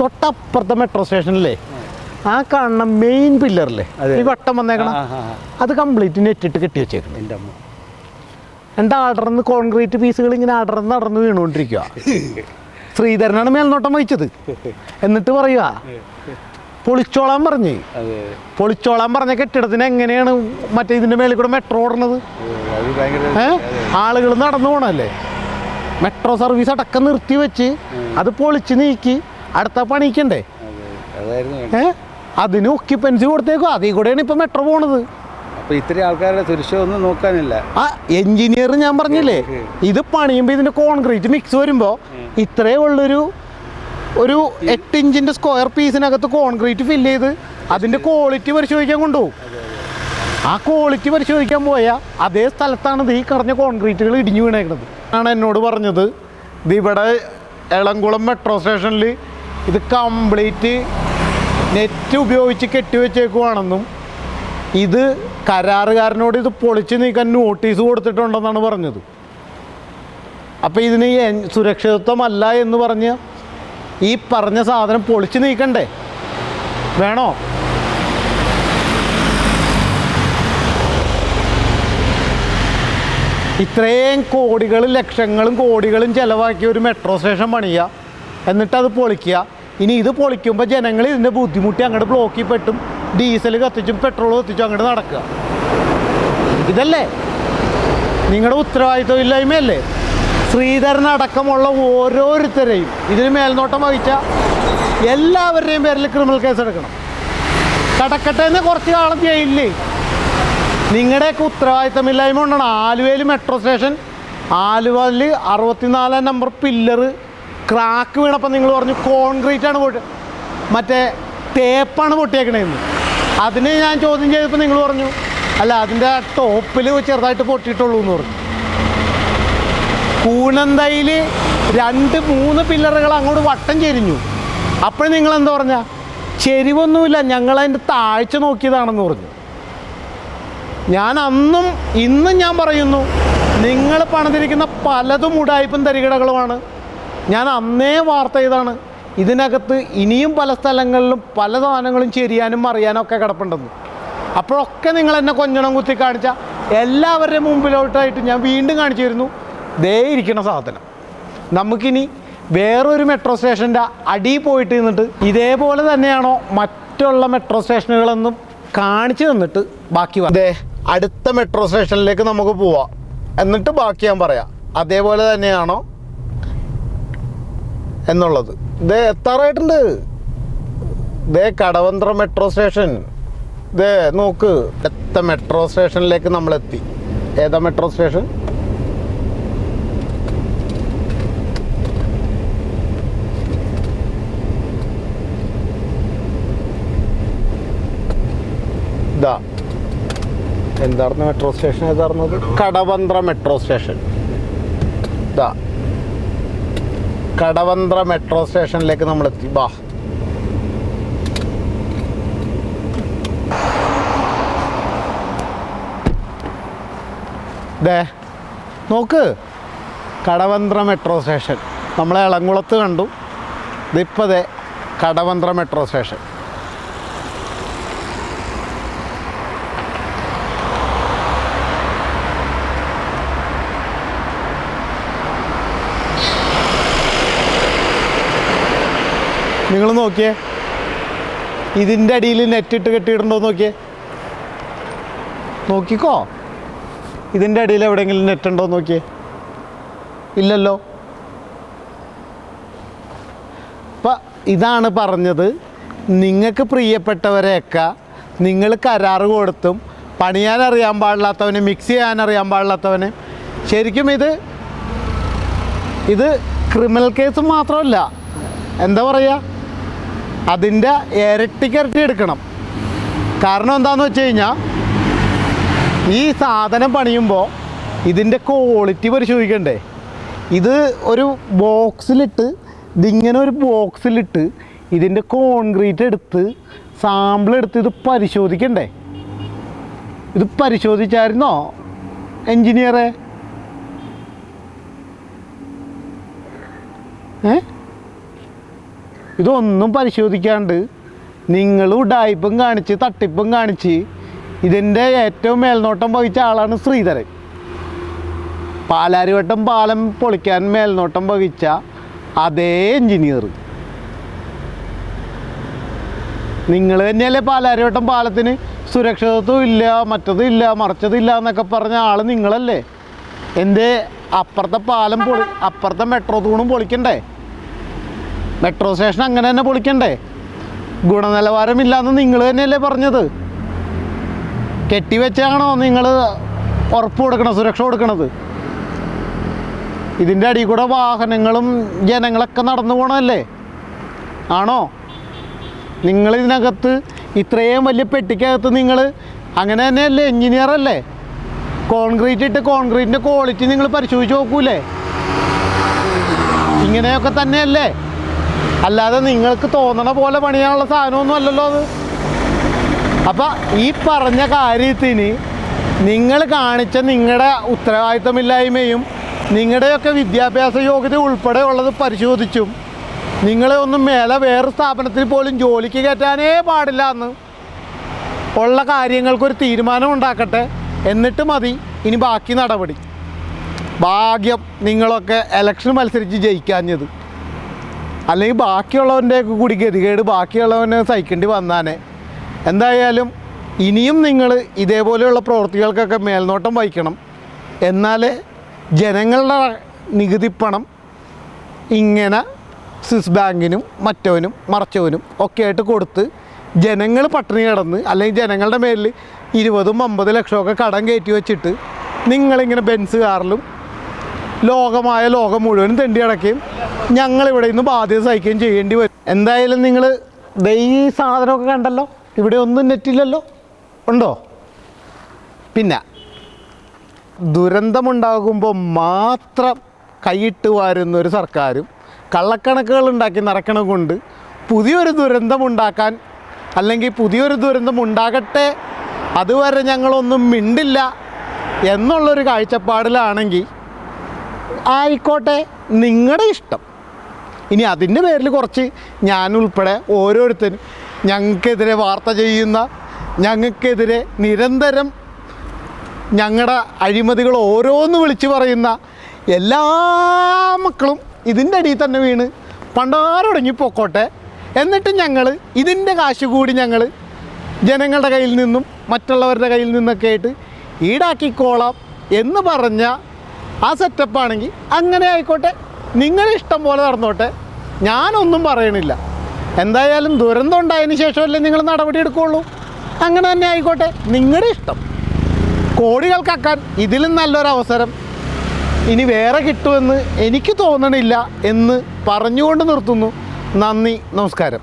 തൊട്ടപ്പുറത്തെ മെട്രോ സ്റ്റേഷനിലെ ആ കാണുന്ന മെയിൻ പില്ലറില്ലേ അതെ. ഈ വട്ടം വന്നേക്കണം. അത് കംപ്ലീറ്റ് നെറ്റിട്ട് കെട്ടി വെച്ചേക്കണം. എന്റെ അമ്മ. എന്റെ അടർന്ന് കോൺക്രീറ്റ് പീസുകൾ ഇങ്ങനെ അടർന്ന് അടർന്ന് വീണുകൊണ്ടിരിക്കുക ശ്രീധരനാണ് മേൽനോട്ടം വഹിച്ചത്. എന്നിട്ട് പറയുക പൊളിച്ചോളാൻ പറഞ്ഞ്. പൊളിച്ചോളാൻ പറഞ്ഞ കെട്ടിടത്തിന് എങ്ങനെയാണ് മറ്റേ ഇതിന്റെ മേളിൽ കൂടെ മെട്രോ ഓടണത് അതെ, ഏ? ആളുകൾ നടന്നു പോണല്ലേ മെട്രോ സർവീസ് അടക്കം നിർത്തി വെച്ച് അത് പൊളിച്ച് നീക്കി അടുത്ത പണിക്കണ്ടേ. ഏ? അതിന് ഒക്യുപ്പൻസി കൊടുത്തേക്കോ. അതിൽ കൂടെയാണ് ഇപ്പം മെട്രോ പോണത്. ആൾക്കാരുടെ സുരക്ഷ ഒന്നും നോക്കാനില്ല. ആ എഞ്ചിനീയർ ഞാൻ പറഞ്ഞില്ലേ? ഇത് പണിയുമ്പോൾ ഇതിന്റെ കോൺക്രീറ്റ് മിക്സ് വരുമ്പോ ഇത്രേ ഉള്ളൊരു ഒരു എട്ട് ഇഞ്ചിന്റെ സ്ക്വയർ പീസിനകത്ത് കോൺക്രീറ്റ് ഫില്ല് ചെയ്ത് അതിന്റെ ക്വാളിറ്റി പരിശോധിക്കാൻ കൊണ്ടുപോകും. ആ ക്വാളിറ്റി പരിശോധിക്കാൻ പോയാൽ അതേ സ്ഥലത്താണ് ഈ കറഞ്ഞ കോൺക്രീറ്റുകൾ ഇടിഞ്ഞു വീണേക്കുന്നത് ആണ് എന്നോട് പറഞ്ഞത് ഇത് ഇവിടെ എളംകുളം മെട്രോ സ്റ്റേഷനിൽ ഇത് കംപ്ലീറ്റ് നെറ്റ് ഉപയോഗിച്ച് കെട്ടിവെച്ചേക്കുവാണെന്നും ഇത് കരാറുകാരനോട് ഇത് പൊളിച്ച് നീക്കാൻ നോട്ടീസ് കൊടുത്തിട്ടുണ്ടെന്നാണ് പറഞ്ഞത്. അപ്പോൾ ഇതിന് സുരക്ഷിതത്വമല്ല എന്ന് പറഞ്ഞ് ഈ പറഞ്ഞ സാധനം പൊളിച്ച് നീക്കണ്ടേ? വേണോ? ഇത്രയും കോടികളും ലക്ഷങ്ങളും കോടികളും ചിലവാക്കിയ ഒരു മെട്രോ സ്റ്റേഷൻ പണിയുക. എന്നിട്ട് അത് പൊളിക്കുക. ഇനി ഇത് പൊളിക്കുമ്പോൾ ജനങ്ങൾ ഇതിന്റെ ബുദ്ധിമുട്ടി അങ്ങോട്ട് ബ്ലോക്കിൽ പെട്ടും. ഡീസൽ കത്തിച്ചും പെട്രോൾ കത്തിച്ചും അങ്ങോട്ട് നടക്കുക. ഇതല്ലേ? നിങ്ങളുടെ ഉത്തരവാദിത്വമില്ലായ്മയല്ലേ? ശ്രീധരനടക്കമുള്ള ഓരോരുത്തരെയും ഇതിന് മേൽനോട്ടം വഹിച്ച എല്ലാവരുടെയും പേരിൽ ക്രിമിനൽ കേസ് എടുക്കണം. കടക്കട്ടെ എന്ന് കുറച്ച് കാലം ചെയ്യില്ലേ നിങ്ങളുടെയൊക്കെ ഉത്തരവാദിത്തമില്ലായ്മ കൊണ്ടാണ് ആലുവയിൽ മെട്രോ സ്റ്റേഷൻ ആലുവയിൽ അറുപത്തിനാലാം നമ്പർ പില്ലറ് ക്രാക്ക് വീണപ്പോൾ നിങ്ങൾ പറഞ്ഞു കോൺക്രീറ്റ് ആണ് പൊട്ടി മറ്റേ തേപ്പാണ് പൊട്ടിയേക്കണേന്ന്. അതിനെ ഞാൻ ചോദ്യം ചെയ്തപ്പോൾ നിങ്ങൾ പറഞ്ഞു അല്ല അതിന്റെ ആ ടോപ്പിൽ ചെറുതായിട്ട് പൊട്ടിയിട്ടുള്ളൂ എന്ന് പറഞ്ഞു. കൂനന്തയിൽ രണ്ട് മൂന്ന് പില്ലറുകൾ അങ്ങോട്ട് വട്ടം ചെരിഞ്ഞു. അപ്പോൾ നിങ്ങൾ എന്താ പറഞ്ഞ? ചെരിവൊന്നുമില്ല ഞങ്ങൾ അതിന്റെ താഴ്ച നോക്കിയതാണെന്ന് പറഞ്ഞു. ഞാൻ അന്നും ഇന്നും ഞാൻ പറയുന്നു നിങ്ങൾ പണിതിരിക്കുന്ന പലതും ഉടായ്പും തരികിടകളുമാണ്. ഞാൻ അന്നേ വാർത്ത ചെയ്താണ് ഇതിനകത്ത് ഇനിയും പല സ്ഥലങ്ങളിലും പല സാധനങ്ങളും ചെരിയാനും അറിയാനും ഒക്കെ കിടപ്പുണ്ടെന്ന്. അപ്പോഴൊക്കെ നിങ്ങൾ എന്നെ കൊഞ്ഞണം കുത്തി കാണിച്ച എല്ലാവരുടെ മുമ്പിലോട്ടായിട്ട് ഞാൻ വീണ്ടും കാണിച്ചു തരുന്നു ദേ ഇരിക്കുന്ന സാധനം. നമുക്കിനി വേറൊരു മെട്രോ സ്റ്റേഷന്റെ അടിയിൽ പോയിട്ട് നിന്നിട്ട് ഇതേപോലെ തന്നെയാണോ മറ്റുള്ള മെട്രോ സ്റ്റേഷനുകളെന്നും കാണിച്ചു തന്നിട്ട് ബാക്കി അതെ അടുത്ത മെട്രോ സ്റ്റേഷനിലേക്ക് നമുക്ക് പോവാം. എന്നിട്ട് ബാക്കി ഞാൻ പറയാം. അതേപോലെ തന്നെയാണോ എന്നുള്ളത്. ദേ എത്താറായിട്ടുണ്ട്. ദേ കടവന്ത്ര മെട്രോ സ്റ്റേഷൻ. ദേ നോക്ക്. എത്ത മെട്രോ സ്റ്റേഷനിലേക്ക് നമ്മൾ എത്തി ഏതാ മെട്രോ സ്റ്റേഷൻ? ഇതാ. എന്തായിരുന്നു മെട്രോ സ്റ്റേഷൻ ഏതായിരുന്നത് കടവന്ത്ര മെട്രോ സ്റ്റേഷൻ. ഇതാ. കടവന്ത്ര മെട്രോ സ്റ്റേഷനിലേക്ക് നമ്മൾ എത്തി ബാ ദേ നോക്ക്. Kadavanthra metro station. നമ്മളെ ഇളംകുളത്ത് കണ്ടു. ഇതിപ്പോൾ ദേ കടവന്ത്ര മെട്രോ സ്റ്റേഷൻ. നിങ്ങൾ നോക്കിയേ. ഇതിന്റെ അടിയിൽ നെറ്റ് ഇട്ട് കെട്ടിയിട്ടുണ്ടോ നോക്കിയേ. നോക്കിക്കോ. ഇതിന്റെ അടിയിൽ എവിടെയെങ്കിലും നെറ്റ് ഉണ്ടോ നോക്കിയേ. ഇല്ലല്ലോ. അപ്പം ഇതാണ് പറഞ്ഞത്. നിങ്ങൾക്ക് പ്രിയപ്പെട്ടവരെയൊക്കെ നിങ്ങൾ കരാറ് കൊടുത്തും പണിയാൻ അറിയാൻ പാടില്ലാത്തവനെ മിക്സ് ചെയ്യാൻ അറിയാൻ പാടില്ലാത്തവനെ. ശരിക്കും ഇത് ഇത് ക്രിമിനൽ കേസ് മാത്രമല്ല. എന്താ പറയുക അതിന്റെ ഇരട്ടിക്കിരട്ടി എടുക്കണം. കാരണം എന്താണെന്ന് വെച്ച് കഴിഞ്ഞാൽ ഈ സാധനം പണിയുമ്പോൾ ഇതിന്റെ ക്വാളിറ്റി പരിശോധിക്കണ്ടേ? ഇത് ഒരു ബോക്സിലിട്ട് ഇതിങ്ങനെ ഒരു ബോക്സിലിട്ട് ഇതിന്റെ കോൺക്രീറ്റ് എടുത്ത് സാമ്പിൾ എടുത്ത് ഇത് പരിശോധിക്കണ്ടേ? ഇത് പരിശോധിച്ചായിരുന്നോ എൻജിനീയറെ ഏ? ഇതൊന്നും പരിശോധിക്കാണ്ട് നിങ്ങൾ ഉഡായിപ്പും കാണിച്ച് തട്ടിപ്പും കാണിച്ച് ഇതിന്റെ ഏറ്റവും മേൽനോട്ടം വഹിച്ച ആളാണ് ശ്രീധരൻ. പാലാരിവട്ടം പാലം പൊളിക്കാൻ മേൽനോട്ടം വഹിച്ച അതേ എഞ്ചിനീയർ. നിങ്ങൾ തന്നെയല്ലേ പാലാരിവട്ടം പാലത്തിന് സുരക്ഷിതത്വം ഇല്ല മറ്റതും ഇല്ല മറിച്ചതില്ല എന്നൊക്കെ പറഞ്ഞ ആൾ നിങ്ങളല്ലേ? എന്റെ അപ്പുറത്തെ പാലം പൊളി അപ്പുറത്തെ മെട്രോ തൂണും പൊളിക്കണ്ടേ? മെട്രോ സ്റ്റേഷൻ അങ്ങനെ തന്നെ പൊളിക്കണ്ടേ? ഗുണനിലവാരമില്ലാന്ന് നിങ്ങൾ തന്നെയല്ലേ പറഞ്ഞത്. കെട്ടിവെച്ചാണോ നിങ്ങൾ ഉറപ്പ് കൊടുക്കണം സുരക്ഷ കൊടുക്കണത്? ഇതിന്റെ അടിയിൽ കൂടെ വാഹനങ്ങളും ജനങ്ങളൊക്കെ നടന്നു പോകണമല്ലേ ആണോ? നിങ്ങൾ ഇതിനകത്ത് ഇത്രയും വലിയ പെട്ടിക്കകത്ത് നിങ്ങൾ അങ്ങനെ തന്നെയല്ലേ എഞ്ചിനീയർ അല്ലേ? കോൺക്രീറ്റ് ഇട്ട് കോൺക്രീറ്റിന്റെ ക്വാളിറ്റി നിങ്ങൾ പരിശോധിച്ച് നോക്കൂലേ? ഇങ്ങനെയൊക്കെ തന്നെയല്ലേ? അല്ലാതെ നിങ്ങൾക്ക് തോന്നണ പോലെ പണിയാനുള്ള സാധനമൊന്നും അല്ലല്ലോ അത്. അപ്പം ഈ പറഞ്ഞ കാര്യത്തിന് നിങ്ങൾ കാണിച്ച നിങ്ങളുടെ ഉത്തരവാദിത്തമില്ലായ്മയും നിങ്ങളുടെയൊക്കെ വിദ്യാഭ്യാസ യോഗ്യത ഉൾപ്പെടെ ഉള്ളത് പരിശോധിച്ചും നിങ്ങളെ ഒന്നും മേലെ വേറെ സ്ഥാപനത്തിൽ പോലും ജോലിക്ക് കയറ്റാനേ പാടില്ല എന്ന് ഉള്ള കാര്യങ്ങൾക്കൊരു തീരുമാനം ഉണ്ടാക്കട്ടെ. എന്നിട്ട് മതി ഇനി ബാക്കി നടപടി. ഭാഗ്യം നിങ്ങളൊക്കെ ഇലക്ഷൻ മത്സരിച്ച് ജയിക്കാഞ്ഞത്. അല്ലെങ്കിൽ ബാക്കിയുള്ളവന്റെ കൂടി ഗതികേട് ബാക്കിയുള്ളവനെ സഹിക്കേണ്ടി വന്നാനെ. എന്തായാലും ഇനിയും നിങ്ങൾ ഇതേപോലെയുള്ള പ്രവൃത്തികൾക്കൊക്കെ മേൽനോട്ടം വഹിക്കണം. എന്നാൽ ജനങ്ങളുടെ നികുതിപ്പണം ഇങ്ങനെ സ്വിസ് ബാങ്കിനും മറ്റവനും മറച്ചവനും ഒക്കെ ആയിട്ട് കൊടുത്ത് ജനങ്ങൾ പട്ടിണി കിടന്ന് അല്ലെങ്കിൽ ജനങ്ങളുടെ മേലിൽ ഇരുപതും അമ്പത് ലക്ഷമൊക്കെ കടം കയറ്റി വെച്ചിട്ട് നിങ്ങളിങ്ങനെ ബെൻസ് കാറിലും ലോകമായ ലോകം മുഴുവനും തെണ്ടി അടക്കുകയും ഞങ്ങളിവിടെ നിന്ന് ബാധ്യത സഹിക്കുകയും ചെയ്യേണ്ടി വരും. എന്തായാലും നിങ്ങൾ ഈ സാധനമൊക്കെ കണ്ടല്ലോ? ഇവിടെ ഒന്നും നെറ്റില്ലല്ലോ ഉണ്ടോ? പിന്നെ ദുരന്തമുണ്ടാകുമ്പോൾ മാത്രം കൈയിട്ട് വാരുന്ന ഒരു സർക്കാരും കള്ളക്കണക്കുകൾ ഉണ്ടാക്കി നടക്കണ കൊണ്ട് പുതിയൊരു ദുരന്തമുണ്ടാക്കാൻ അല്ലെങ്കിൽ പുതിയൊരു ദുരന്തം ഉണ്ടാകട്ടെ അതുവരെ ഞങ്ങളൊന്നും മിണ്ടില്ല എന്നുള്ളൊരു കാഴ്ചപ്പാടിലാണെങ്കിൽ ആയിക്കോട്ടെ നിങ്ങളുടെ ഇഷ്ടം. ഇനി അതിന്റെ പേരിൽ കുറച്ച് ഞാൻ ഉൾപ്പെടെ ഓരോരുത്തരും ഞങ്ങൾക്കെതിരെ വാർത്ത ചെയ്യുന്ന ഞങ്ങൾക്കെതിരെ നിരന്തരം ഞങ്ങളുടെ അഴിമതികൾ ഓരോന്ന് വിളിച്ചു പറയുന്ന എല്ലാ മക്കളും ഇതിന്റെ അടിയിൽ തന്നെ വീണ് പണ്ടാരൊടങ്ങി പൊക്കോട്ടെ. എന്നിട്ട് ഞങ്ങൾ ഇതിന്റെ കാശ് കൂടി ഞങ്ങൾ ജനങ്ങളുടെ കയ്യിൽ നിന്നും മറ്റുള്ളവരുടെ കയ്യിൽ നിന്നൊക്കെ ആയിട്ട് ഈടാക്കിക്കോളാം എന്ന് പറഞ്ഞ ആ സെറ്റപ്പ് ആണെങ്കിൽ അങ്ങനെ ആയിക്കോട്ടെ. നിങ്ങളെ ഇഷ്ടം പോലെ നടന്നോട്ടെ. ഞാനൊന്നും പറയണില്ല. എന്തായാലും ദുരന്തം ഉണ്ടായതിന് ശേഷമല്ലേ നിങ്ങൾ നടപടി എടുക്കുകയുള്ളൂ. അങ്ങനെ തന്നെ ആയിക്കോട്ടെ. നിങ്ങളുടെ ഇഷ്ടം. കോടികൾക്കാക്കാൻ ഇതിലും നല്ലൊരവസരം ഇനി വേറെ കിട്ടുമെന്ന് എനിക്ക് തോന്നണില്ല എന്ന് പറഞ്ഞുകൊണ്ട് നിർത്തുന്നു. നന്ദി നമസ്കാരം.